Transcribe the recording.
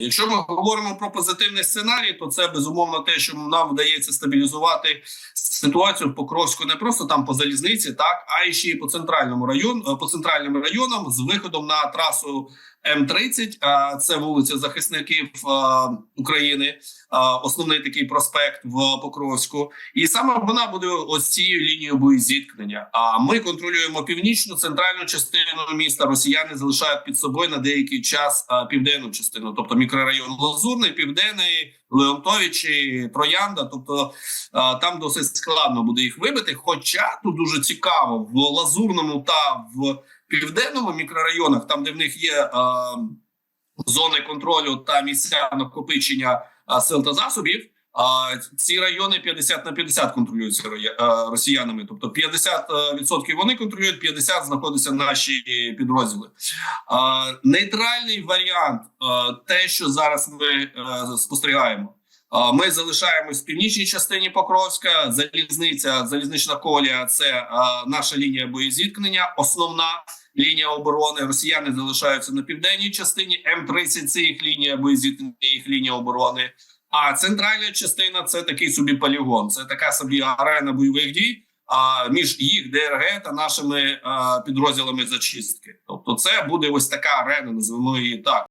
Якщо ми говоримо про позитивний сценарій, то це безумовно те, що нам вдається стабілізувати ситуацію в Покровську не просто там по залізниці, так а й ще й по центральному району, по центральним районам з виходом на трасу М30, а це вулиця захисників України, основний такий проспект в Покровську, і саме вона буде ось цією лінією боєзіткнення. А ми контролюємо північну центральну частину міста. Росіяни залишають під собою на деякий час південну частину, тобто мікрорайон Лазурний, Південний, Леонтовичі, Троянда. Тобто там досить складно буде їх вибити. Хоча тут дуже цікаво в Лазурному та в південному мікрорайонах, там де в них є е, зони контролю та місця накопичення е, сил та засобів. е, ці райони 50 на 50 контролюються е, росіянами. Тобто 50% вони контролюють, 50 знаходяться наші підрозділи. Е, нейтральний варіант, е, те, що зараз ми е, спостерігаємо. Ми залишаємось в північній частині Покровська. Залізниця, залізнична колія це наша лінія боєзіткнення, основна лінія оборони. Росіяни залишаються на південній частині. М-30 це їх лінія боєзіткнення, їх лінія оборони. А центральна частина це такий собі полігон. Це така собі арена бойових дій. А між їх ДРГ та нашими підрозділами зачистки, тобто, це буде ось така арена, називаємо її так.